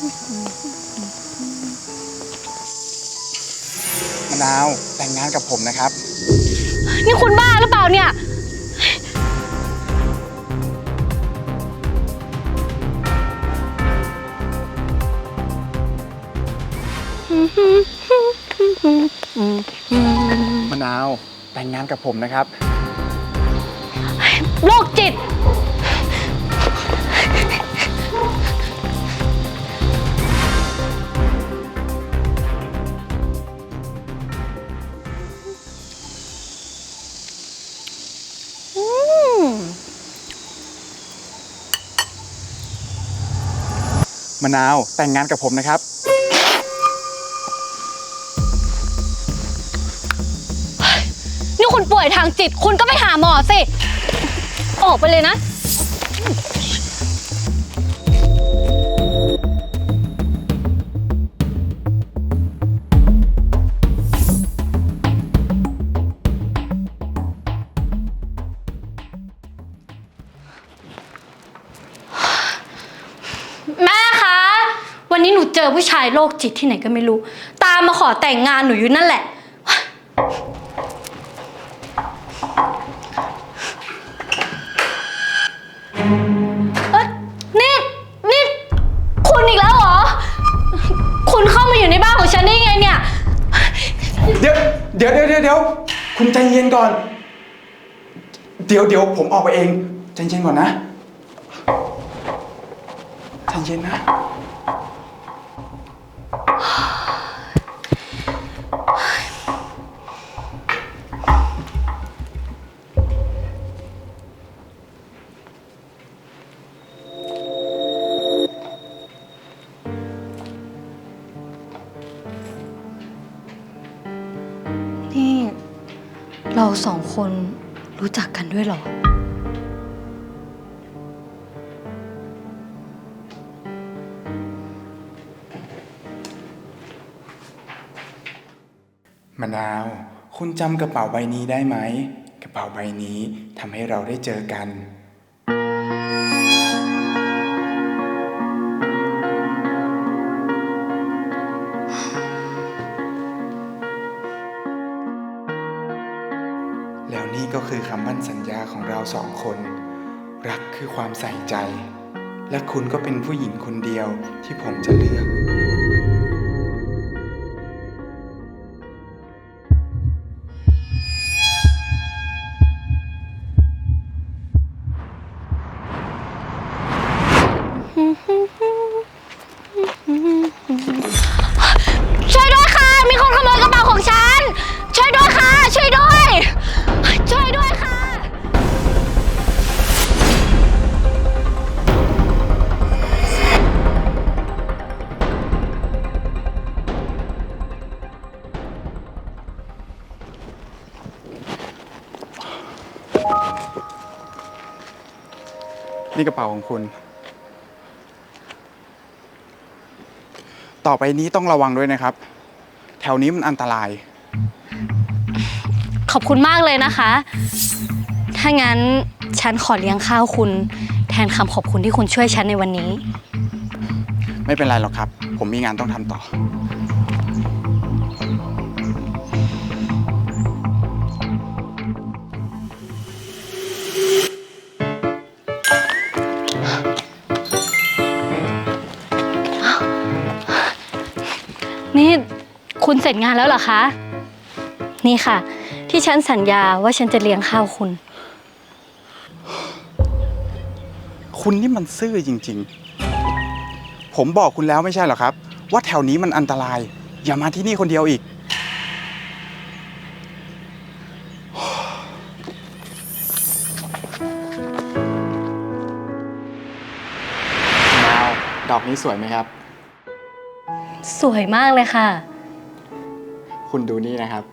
มะนาวแต่งงานกับผมนะครับ นี่คุณบ้าหรือเปล่าเนี่ย มะนาวแต่งงานกับผมนะครับ โรคจิต มะนาวแต่งงานกับผมนะครับ นี่คุณป่วยทางจิต คุณก็ไปหาหมอสิ ออกไปเลยนะ วันนี้หนูเจอผู้ชายโรคจิตที่ไหนก็ไม่รู้ ตามมาขอแต่งงานหนูอยู่นั่นแหละ เอ้ยนี่นี่คุณอีกแล้วเหรอ คุณเข้ามาอยู่ในบ้านของฉันได้ไงเนี่ย เดี๋ยวเดี๋ยวเดี๋ยวเดี๋ยวเดี๋ยวคุณใจเย็นก่อน เดี๋ยวเดี๋ยวผมออกไปเอง ใจเย็นก่อนนะ ใจเย็นนะ นี่ เราสองคนรู้จักกันด้วยเหรอ มะนาว คุณจำกระเป๋าใบนี้ได้ไหม กระเป๋าใบนี้ทำให้เราได้เจอกัน แล้วนี่ก็คือคำมั่นสัญญาของเราสองคน รักคือความใส่ใจ และคุณก็เป็นผู้หญิงคนเดียวที่ผมจะเลือก นี่กระเป๋าของคุณ ต่อไปนี้ต้องระวังด้วยนะครับ แถวนี้มันอันตราย ขอบคุณมากเลยนะคะ ถ้างั้นฉันขอเลี้ยงข้าวคุณ แทนคำขอบคุณที่คุณช่วยฉันในวันนี้ ไม่เป็นไรหรอกครับ ผมมีงานต้องทำต่อ นี่คุณเสร็จงานแล้วเหรอคะ นี่ค่ะ ที่ฉันสัญญาว่าฉันจะเลี้ยงข้าวคุณ คุณนี่มันซื่อจริง ๆ ผมบอกคุณแล้วไม่ใช่เหรอครับ ว่าแถวนี้มันอันตราย อย่ามาที่นี่คนเดียวอีกดาวดอกนี้สวยไหมครับ สวยมากเลยค่ะ คุณดูนี่นะครับ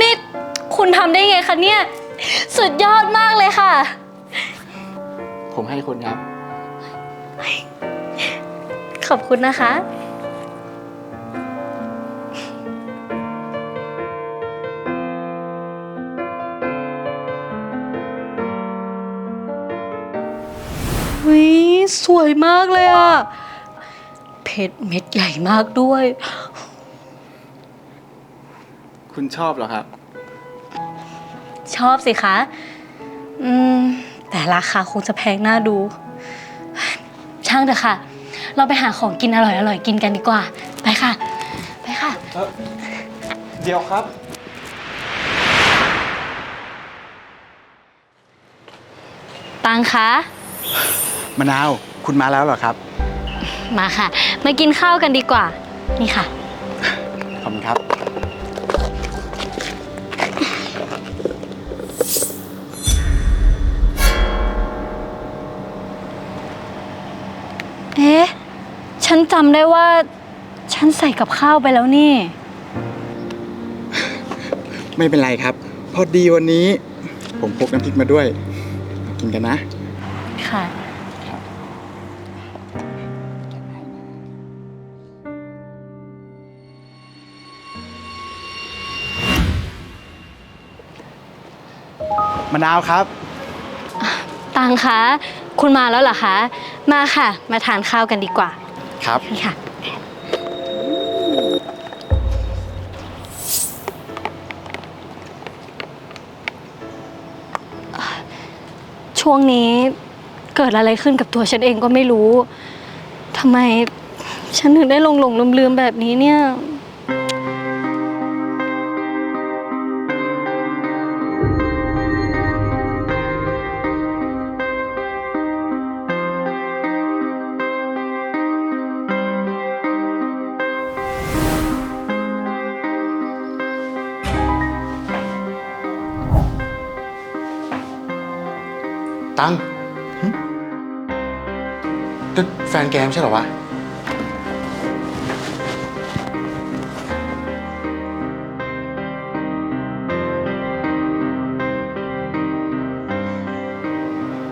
นี่คุณทำได้ไงคะเนี่ย สุดยอดมากเลยค่ะ ผมให้คุณครับ ขอบคุณนะคะ หุยสวยมากเลยอะเพชรเม็ดใหญ่มากด้วย คุณชอบเหรอครับ ชอบสิคะ อืม แต่ราคาคงจะแพงน่าดู ช่างเถอะค่ะ เราไปหาของกินอร่อยๆกินกันดีกว่า ไปค่ะ ไปค่ะเออเดี๋ยวครับ ตังคะ มะนาวคุณมาแล้วเหรอครับ มาค่ะ มากินข้าวกันดีกว่า นี่ค่ะ ขอบคุณครับ เอ๊ะ ฉันจำได้ว่า ฉันใส่กับข้าวไปแล้วนี่ ไม่เป็นไรครับ พอดีวันนี้ ผมพกน้ำพริกมาด้วย กินกันนะ ค่ะ มะนาวครับ ตังคะคุณมาแล้วเหรอคะ มาค่ะ มาทานข้าวกันดีกว่าครับ นี่ค่ะ ช่วงนี้เกิดอะไรขึ้นกับตัวฉันเองก็ไม่รู้ทำไมฉันถึงได้หลงหลงลืมลืมๆแบบนี้เนี่ย แฟนแกไม่ใช่เหรอวะ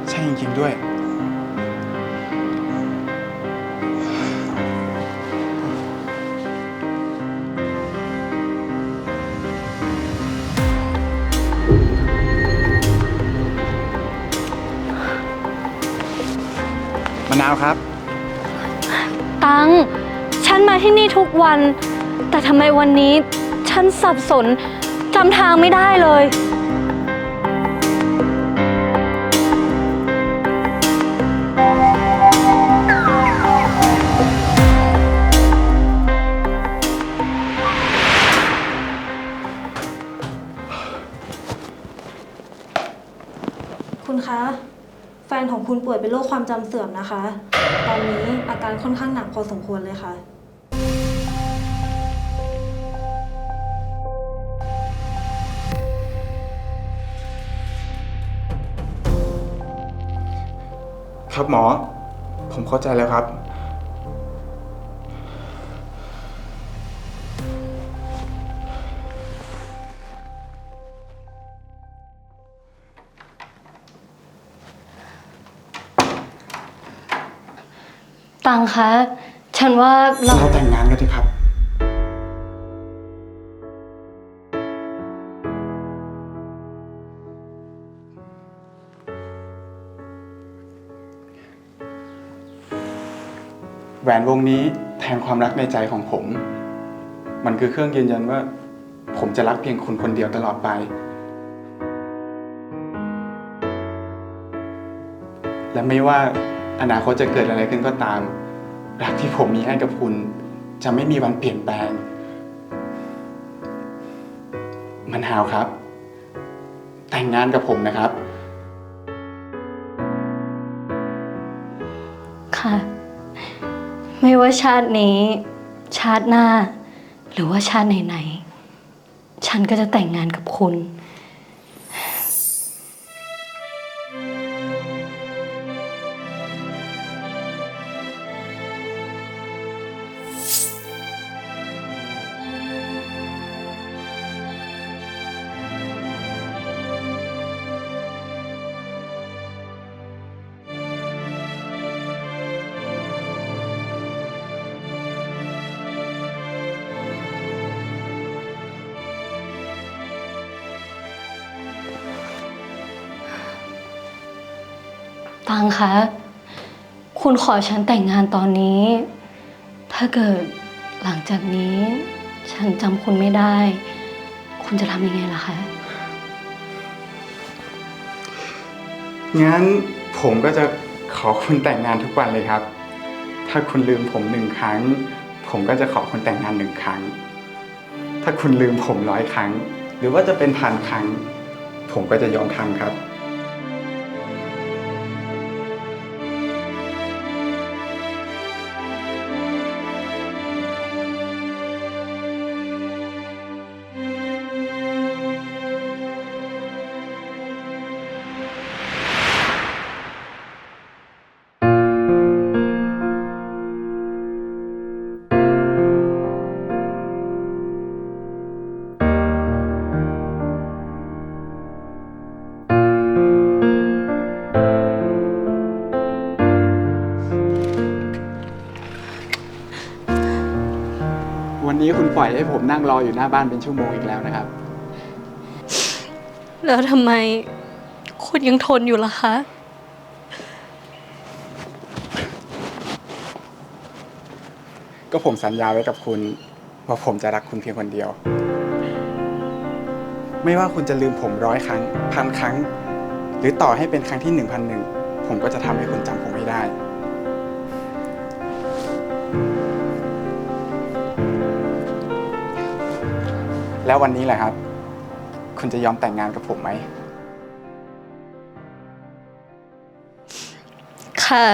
ใช่จริงๆด้วย มะนาวครับ ตังฉันมาที่นี่ทุกวัน แต่ทำไมวันนี้ ฉันสับสนจำทางไม่ได้เลย คุณคะ แฟนของคุณป่วยเป็นโรคความจำเสื่อมนะคะ ตอนนี้อาการค่อนข้างหนักพอสมควรเลยค่ะ ครับหมอ ผมเข้าใจแล้วครับ ตังคะฉันว่าเราเราแต่งงานกันเถอะครับ แหวนวงนี้แทนความรักในใจของผม มันคือเครื่องยืนยันว่า ผมจะรักเพียงคุณคนเดียวตลอดไป และไม่ว่า อนาคตจะเกิดอะไรขึ้นก็ตาม รักที่ผมมีให้กับคุณ จะไม่มีวันเปลี่ยนแปลง มันหาวครับ แต่งงานกับผมนะครับ ค่ะ ไม่ว่าชาตินี้ ชาติหน้า หรือว่าชาติไหนๆ ฉันก็จะแต่งงานกับคุณ ตังคะ คุณขอฉันแต่งงานตอนนี้ ถ้าเกิดหลังจากนี้ ฉันจำคุณไม่ได้ คุณจะทำยังไงล่ะคะ งั้นผมก็จะขอคุณแต่งงานทุกวันเลยครับ ถ้าคุณลืมผมหนึ่งครั้ง ผมก็จะขอคุณแต่งงานหนึ่งครั้ง ถ้าคุณลืมผมร้อยครั้ง หรือว่าจะเป็นพันครั้ง ผมก็จะยอมทำครับ นั่งรออยู่หน้าบ้านเป็นชั่วโมงอีกแล้วนะครับ แล้วทำไมคุณยังทนอยู่ล่ะคะ ก็ผมสัญญาไว้กับคุณ ว่าผมจะรักคุณเพียงคนเดียว ไม่ว่าคุณจะลืมผมร้อยครั้งพันครั้ง หรือต่อให้เป็นครั้งที่หนึ่งพันหนึ่งผมก็จะทำให้คุณจำผมไม่ได้ แล้ววันนี้แหละครับ คุณจะยอมแต่งงานกับผมไหม ค่ะ